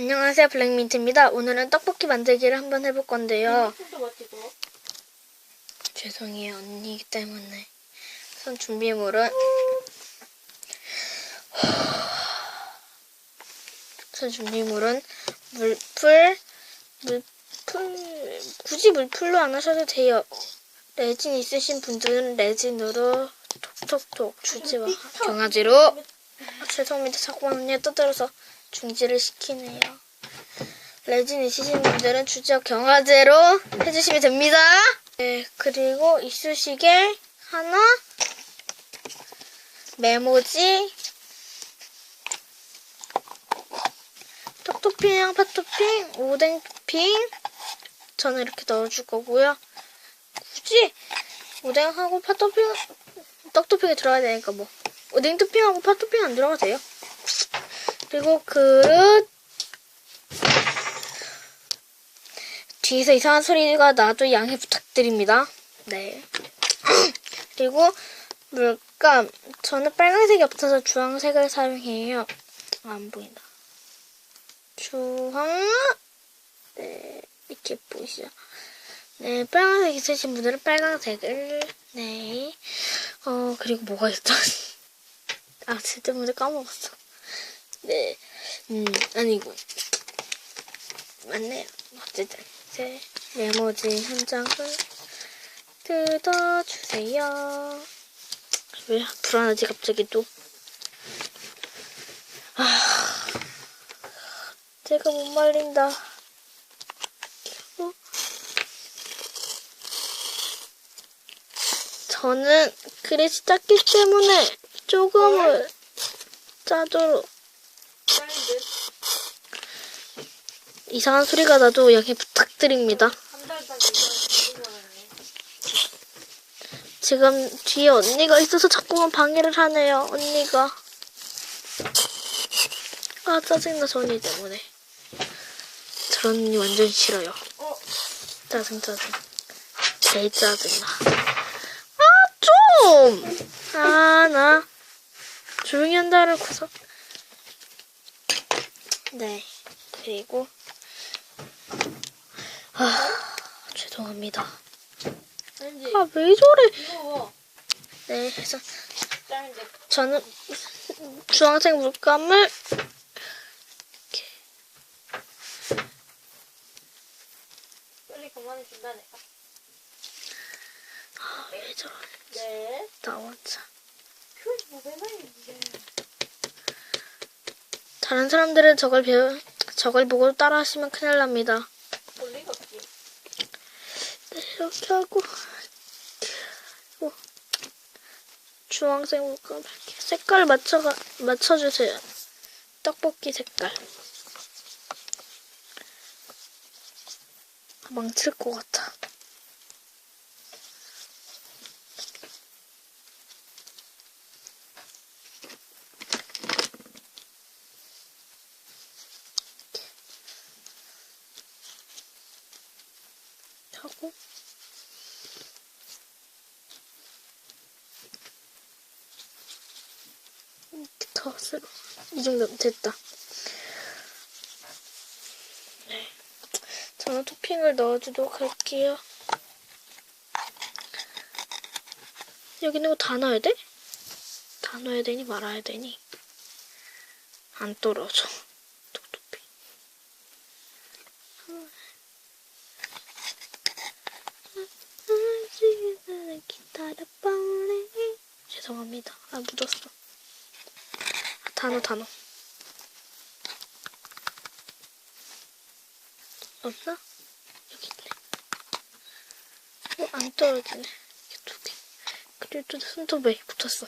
안녕하세요 블랙민트입니다. 오늘은 떡볶이 만들기를 한번 해볼 건데요. 죄송해요 언니이기 때문에 우선 준비물은 우선 준비물은 물풀 물풀 굳이 물풀로 안 하셔도 돼요. 레진 있으신 분들은 레진으로 톡톡톡 주지와 경화지로 아, 죄송합니다. 자꾸만 언니가 떠들어서 중지를 시키네요. 레진 있으신 분들은 주지와 경화제로 해주시면 됩니다. 네, 그리고 이쑤시개 하나, 메모지, 떡토핑, 팥토핑, 오뎅 토핑, 저는 이렇게 넣어줄 거고요. 굳이 오뎅하고 팥토핑, 떡토핑이 들어가야 되니까 뭐 오뎅 토핑하고 팥토핑 안 들어가도 돼요. 그리고 그릇 뒤에서 이상한 소리가 나도 양해 부탁드립니다. 네. 그리고 물감 저는 빨간색이 없어서 주황색을 사용해요. 아, 안 보인다. 주황 네 이렇게 보이시죠? 네 빨간색 있으신 분들은 빨간색을 네. 어 그리고 뭐가 있죠? 아 먼저 까먹었어. 네. 음 아니고 맞네요. 어쨌든 이제 메모지 한 장을 뜯어주세요. 왜 불안하지 갑자기 또? 아, 제가 못 말린다. 어? 저는 그릇이 작기 때문에 조금을 짜도록 빨리 이상한 소리가 나도 양해 부탁드립니다. 지금 뒤에 언니가 있어서 자꾸만 방해를 하네요. 언니가. 아 짜증나 저 언니 때문에. 저런 언니 완전 싫어요. 어, 짜증 짜증. 제일 짜증나. 아 좀. 아 나 조용히 한다를 고서. 네 그리고 아 죄송합니다. 아 왜 저래? 네 해서 돼. 저는 주황색 물감을 빨리 그만해 준다 내가. 아, 왜 저래 네. 나왔자 표지 뭐. 다른 사람들은 저걸 배우 저걸 보고 따라하시면 큰일 납니다. 이렇게 하고 그리고 주황색 물감 이렇게 색깔 맞춰가 맞춰주세요. 떡볶이 색깔. 아, 망칠 것 같아. 하고 이렇게 컷으로 이 정도면 됐다. 네. 저는 토핑을 넣어주도록 할게요. 여기 있는 거 다 넣어야 돼? 다 넣어야 되니 말아야 되니? 안 떨어져. 토핑. 죄송합니다. 아 묻었어. 아, 단어 단어. 없나? 여기 있네. 어, 안 떨어지네. 이게 두 개. 그리고 또 손톱에 붙었어.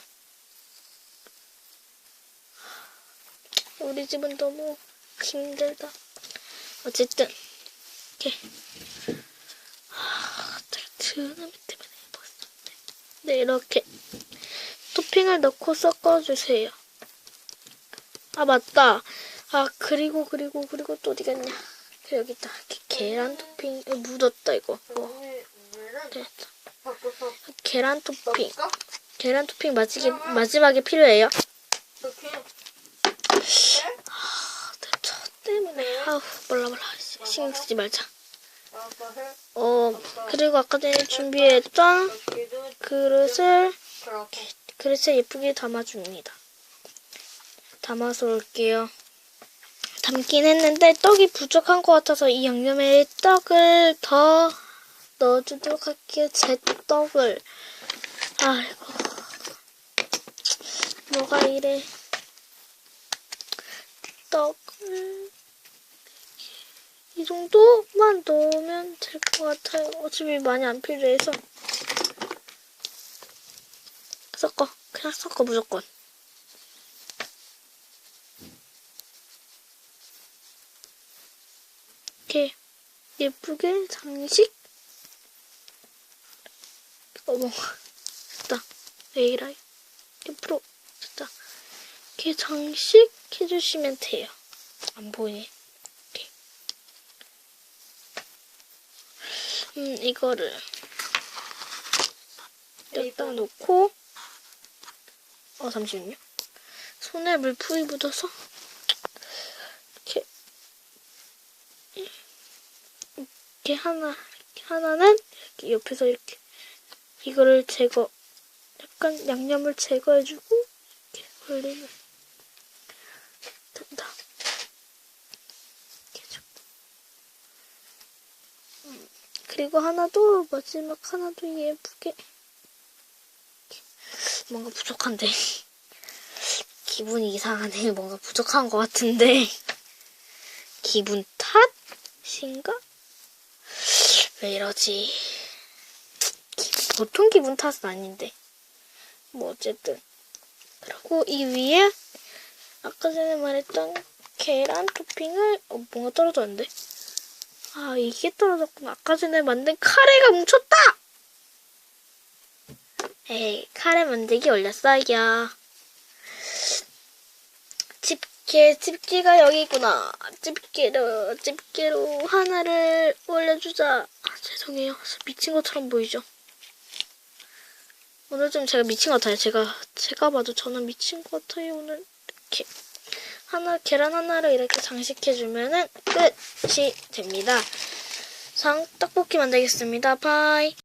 우리 집은 너무 힘들다. 어쨌든 이렇게 드라미 때문에 입었었네. 네, 이렇게 토핑을 넣고 섞어주세요. 아, 맞다. 아, 그리고, 그리고, 그리고 또 어디 갔냐. 그 여기 있다. 계란 토핑, 어, 묻었다, 이거. 어, 됐다. 계란 토핑. 계란 토핑 마지막에, 마지막에 필요해요. 아, 저 때문에. 아우 몰라 몰라 신경 쓰지 말자. 어 그리고 아까 전에 준비했던 그릇을. 그릇에 예쁘게 담아줍니다. 담아서 올게요. 담긴 했는데 떡이 부족한 것 같아서 이 양념에 떡을 더 넣어주도록 할게요. 제 떡을. 아이고. 뭐가 이래. 떡을. 이 정도만 넣으면 될 것 같아요. 어차피 많이 안 필요해서. 섞어. 그냥 섞어, 무조건. 이렇게 예쁘게 장식. 어머, 됐다. 왜 이래? 옆으로, 됐다. 이렇게 장식 해주시면 돼요. 안 보이네. 이렇게. 음, 이거를 여기다 놓고, 어, 잠시만요. 손에 물풀이 묻어서, 이렇게, 이렇게 하나, 하나는 이렇게 옆에서 이렇게, 이거를 제거, 약간 양념을 제거해주고, 이렇게 올리면 된다. 음, 그리고 하나 도 마지막 하나도 예쁘게. 뭔가 부족한데. 기분이 이상하네. 뭔가 부족한 것 같은데. 기분 탓인가? 왜 이러지? 기- 보통 기분 탓은 아닌데. 뭐 어쨌든. 그리고 이 위에 아까 전에 말했던 계란 토핑을 어, 뭔가 떨어졌는데? 아 이게 떨어졌구나. 아까 전에 만든 카레가 뭉쳤다. 에이 카레 만들기 올렸어요. 집게 집게가 여기 있구나. 집게로 집게로 하나를 올려주자. 아, 죄송해요. 미친 것처럼 보이죠? 오늘 좀 제가 미친 것 같아요. 제가 제가 봐도 저는 미친 것 같아요. 오늘 이렇게 하나 계란 하나를 이렇게 장식해주면은 끝이 됩니다. 상 떡볶이 만들겠습니다. 바이.